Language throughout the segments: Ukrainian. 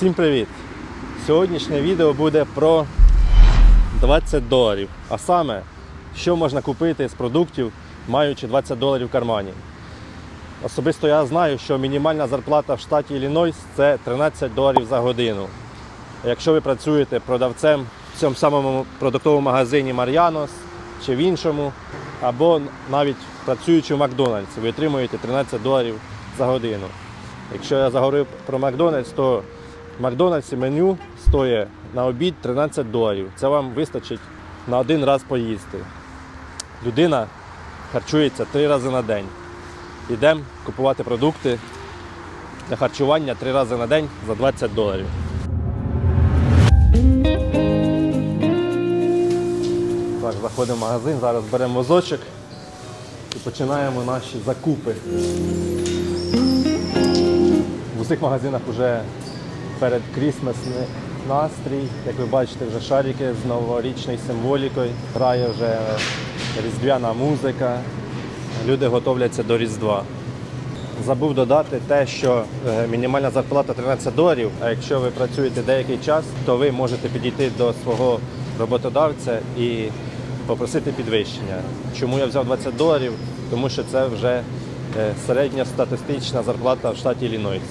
Всім привіт! Сьогоднішнє відео буде про 20 доларів. А саме, що можна купити з продуктів, маючи 20 доларів в кармані. Особисто я знаю, що мінімальна зарплата в штаті Іллінойс це 13 доларів за годину. Якщо ви працюєте продавцем в цьому самому продуктовому магазині Мар'янос чи в іншому, або навіть працюючи в Макдональдсі, ви отримуєте 13 доларів за годину. Якщо я заговорив про Макдональдс, то Макдональдсі меню стоїть на обід 13 доларів. Це вам вистачить на один раз поїсти. Людина харчується три рази на день. Йдемо купувати продукти для харчування три рази на день за 20 доларів. Так, заходимо в магазин, зараз беремо возочок і починаємо наші закупи. В усіх магазинах вже перед крісмасний настрій. Як ви бачите, вже шарики з новорічною символікою. Грає вже різдвяна музика. Люди готовляться до Різдва. Забув додати те, що е, мінімальна зарплата 13 доларів, а якщо ви працюєте деякий час, то ви можете підійти до свого роботодавця і попросити підвищення. Чому я взяв 20 доларів? Тому що це вже е, середньостатистична зарплата в штаті Іллінойс.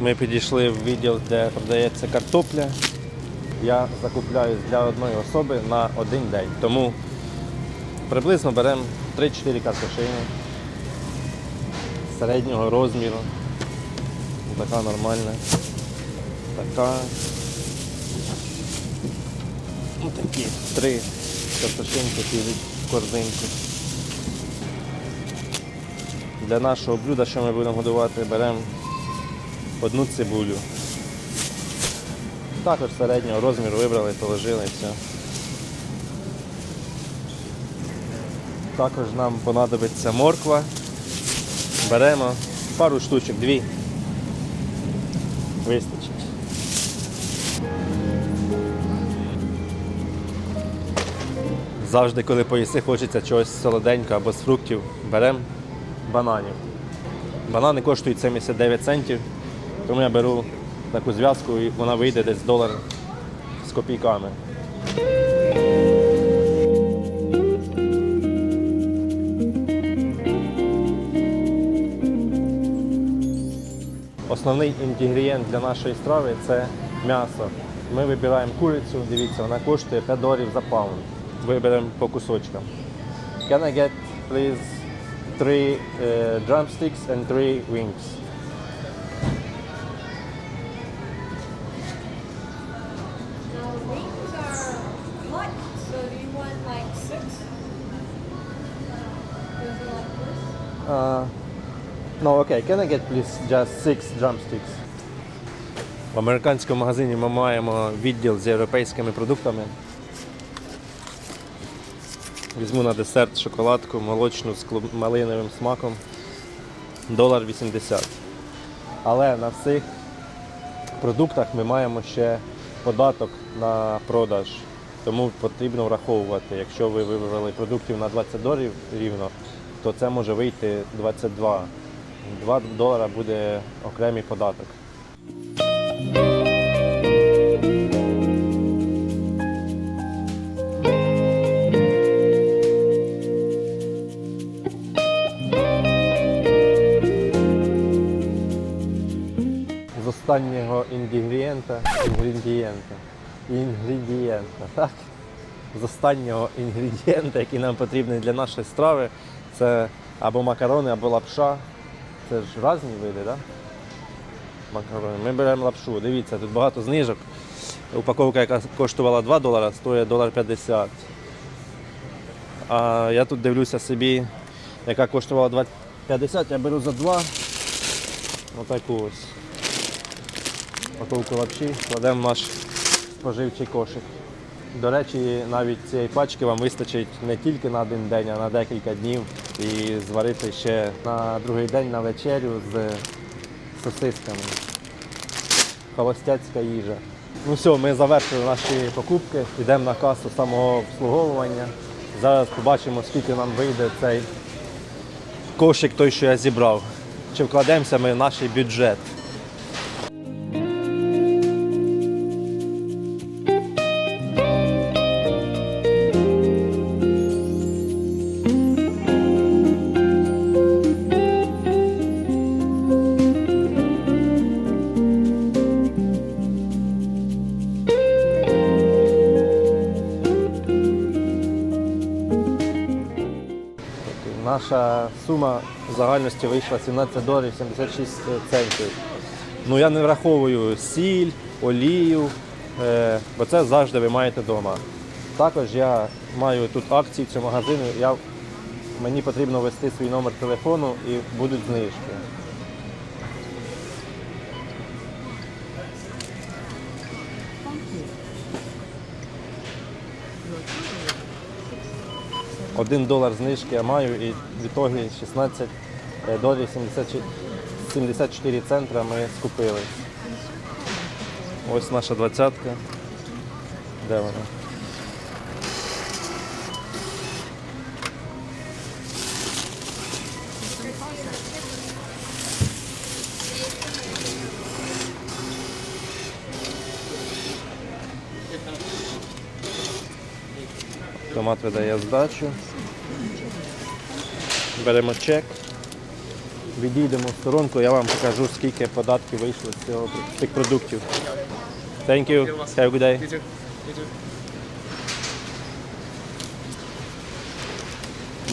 Ми підійшли в відділ, де продається картопля. Я закупляюсь для одної особи на один день. Тому приблизно беремо 3-4 картошини середнього розміру. Така нормальна. Така. Ну такі три картошинки підуть в корзинку. Для нашого блюда, що ми будемо годувати, беремо одну цибулю. Також середнього розміру вибрали, положили все. Також нам понадобиться морква. Беремо пару штучок, дві. Вистачить. Завжди, коли поїси, хочеться чогось солоденького або з фруктів, беремо бананів. Банани коштують 79 центів, тому я беру таку зв'язку і вона вийде десь долар з копійками. Основний інгредієнт для нашої страви це м'ясо. Ми вибираємо курицю, дивіться, вона коштує 5 доларів за паунд. Виберемо по кусочкам. Can I get, please, three uh, drumsticks and three wings? Uh, no, okay. Can I get, please, just six drumsticks? В американському магазині ми маємо відділ з європейськими продуктами. Візьму на десерт шоколадку молочну з клуб- малиновим смаком. Долар 80. Але на всіх продуктах ми маємо ще податок на продаж. Тому потрібно враховувати, якщо ви вибрали продуктів на 20 доларів рівно, то це може вийти 22. 2 долара буде окремий податок. з останнього інгредієнта, інгредієнта, інгредієнта, так? З останнього інгредієнта, який нам потрібний для нашої страви, це або макарони, або лапша. Це ж різні види, так? Макарони. Ми беремо лапшу. Дивіться, тут багато знижок. Упаковка, яка коштувала 2 долара, стоїть долар 50. А я тут дивлюся собі, яка коштувала 2,50, я беру за 2. Отаку ось упаковку лапші, кладемо в наш споживчий кошик. До речі, навіть цієї пачки вам вистачить не тільки на один день, а на декілька днів і зварити ще на другий день на вечерю з сосисками. Холостяцька їжа. Ну все, ми завершили наші покупки, йдемо на касу самого обслуговування. Зараз побачимо, скільки нам вийде цей кошик той, що я зібрав. Чи вкладемося ми в наш бюджет. Наша сума в загальності вийшла 17 доларів 76 центів. Ну я не враховую сіль, олію, е, бо це завжди ви маєте вдома. Також я маю тут акції цього магазину. Я, мені потрібно ввести свій номер телефону і будуть знижки. Один долар знижки я маю і в ітогі 16 доларів 70 74 центра ми скупили. Ось наша двадцятка. Де вона? Автомат видає здачу. Беремо чек. Відійдемо в сторонку, я вам покажу, скільки податків вийшло з цього з цих продуктів. Thank you. Have a good day.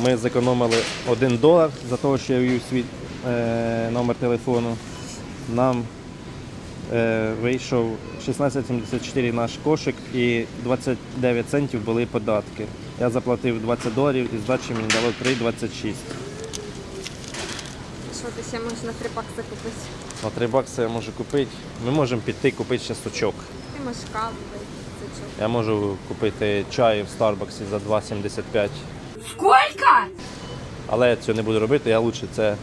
Ми зекономили 1 долар за те, що я ввів свій е, номер телефону. Нам е, вийшов 16,74 наш кошик і 29 центів були податки. Я заплатив 20 доларів і здачі мені дало 3,26. Що ти ще можеш на три бакси купити? На 3 бакси я можу купити. Ми можемо піти купити ще сучок. Ти можеш каву випити, це? Я можу купити чай в Старбаксі за 2,75. Сколько? Але я цього не буду робити, я лучше це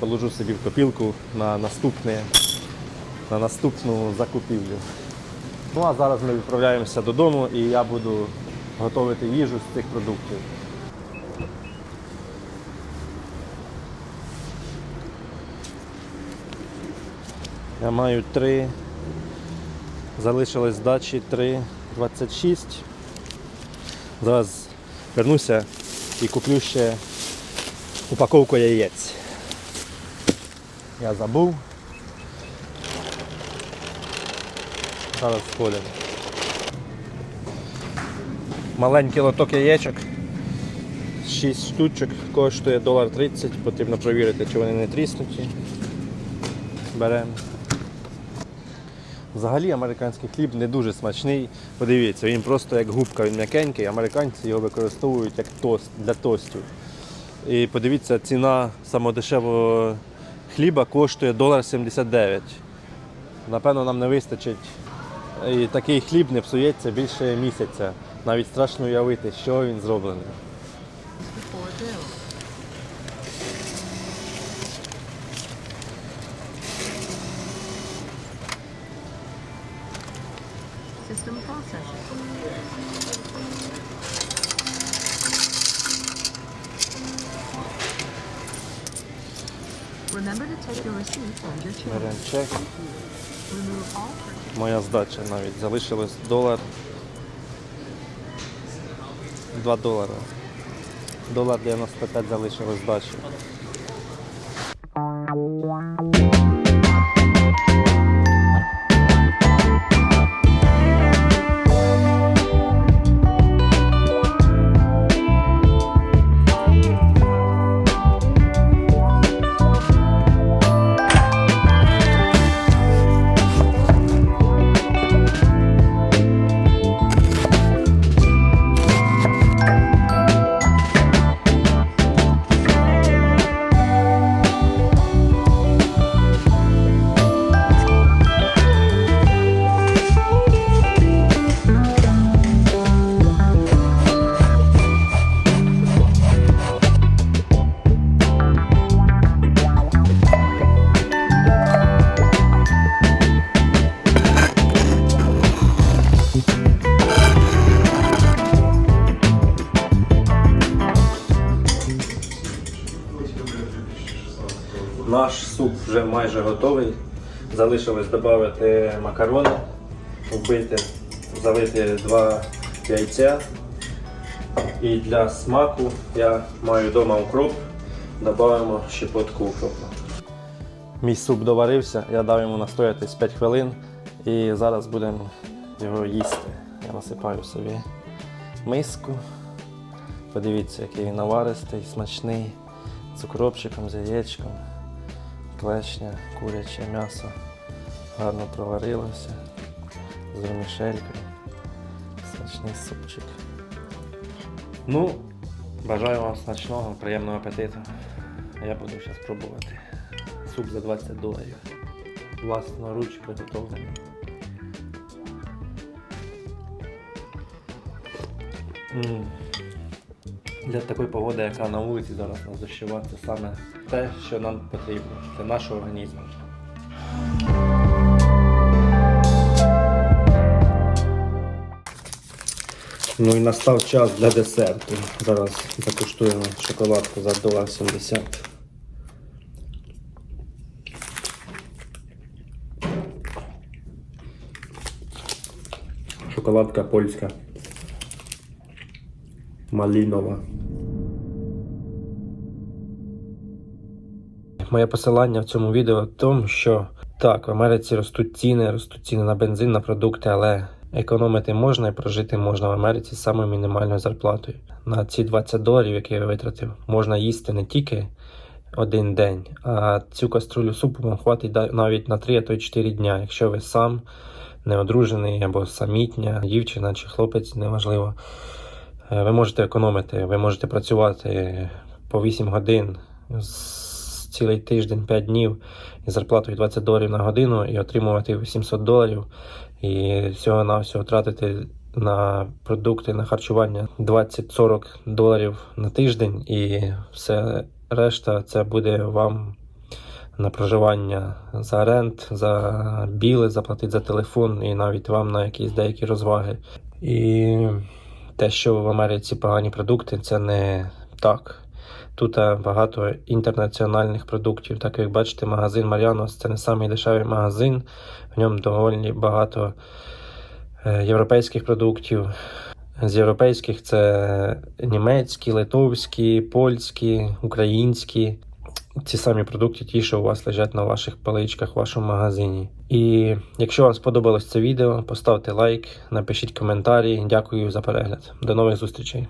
положу собі в копілку на наступне, на наступну закупівлю. Ну а зараз ми відправляємося додому і я буду готувати їжу з цих продуктів. Я маю три. Залишилось здачі 3,26. Зараз вернуся і куплю ще упаковку яєць. Я забув. Зараз сходимо. Маленький лоток яєчок. 6 штучок коштує долар 30, потрібно перевірити, чи вони не тріснуті. Беремо. Взагалі американський хліб не дуже смачний. Подивіться, він просто як губка, він м'якенький, американці його використовують як тост для тостів. І подивіться, ціна самого дешевого хліба коштує долар 79. Напевно, нам не вистачить. І такий хліб не псується більше місяця. Навіть страшно уявити, що він зроблений. System processor. Remember to take your receipt and your check. Беремо чек. Моя здача навіть залишилось долар. 2 долари. Долар 95 залишилось здачі. Наш суп вже майже готовий. Залишилось додати макарони, вбити, залити два яйця. І для смаку я маю вдома укроп, додаємо щепотку укропу. Мій суп доварився, я дав йому настоятись 5 хвилин і зараз будемо його їсти. Я насипаю собі миску. Подивіться, який він наваристий, смачний. з укропчиком, з яєчком, клешня, куряче м'ясо. Гарно проварилося. З вермішелькою. Смачний супчик. Ну, бажаю вам смачного, приємного апетиту. Я буду зараз пробувати. Суп за 20 доларів. Власноруч приготовлений. М. Для такої погоди, яка на вулиці зараз нас дощова, саме те, що нам потрібно для нашого організму. Ну і настав час для десерту. Зараз закуштуємо шоколадку за долар 70. Шоколадка польська. Малінова. Моє посилання в цьому відео в тому, що так, в Америці ростуть ціни, ростуть ціни на бензин, на продукти, але економити можна і прожити можна в Америці з самою мінімальною зарплатою. На ці 20 доларів, які я витратив, можна їсти не тільки один день, а цю каструлю супу вам хватить навіть на 3, а то й 4 дня, якщо ви сам неодружений або самітня, дівчина чи хлопець, неважливо. Е, Ви можете економити, ви можете працювати по 8 годин з цілий тиждень, 5 днів із зарплатою 20 доларів на годину і отримувати 800 доларів і всього на всього тратити на продукти, на харчування 20-40 доларів на тиждень, і все решта це буде вам на проживання за оренд, за біли, заплатити за телефон і навіть вам на якісь деякі розваги. І те, що в Америці погані продукти, це не так. Тут е, багато інтернаціональних продуктів. Так як бачите, магазин Маріанос це не самий дешевий магазин. В ньому доволі багато е, європейських продуктів. З європейських це німецькі, литовські, польські, українські. Ці самі продукти, ті, що у вас лежать на ваших поличках в вашому магазині. І якщо вам сподобалось це відео, поставте лайк, напишіть коментарі. Дякую за перегляд. До нових зустрічей.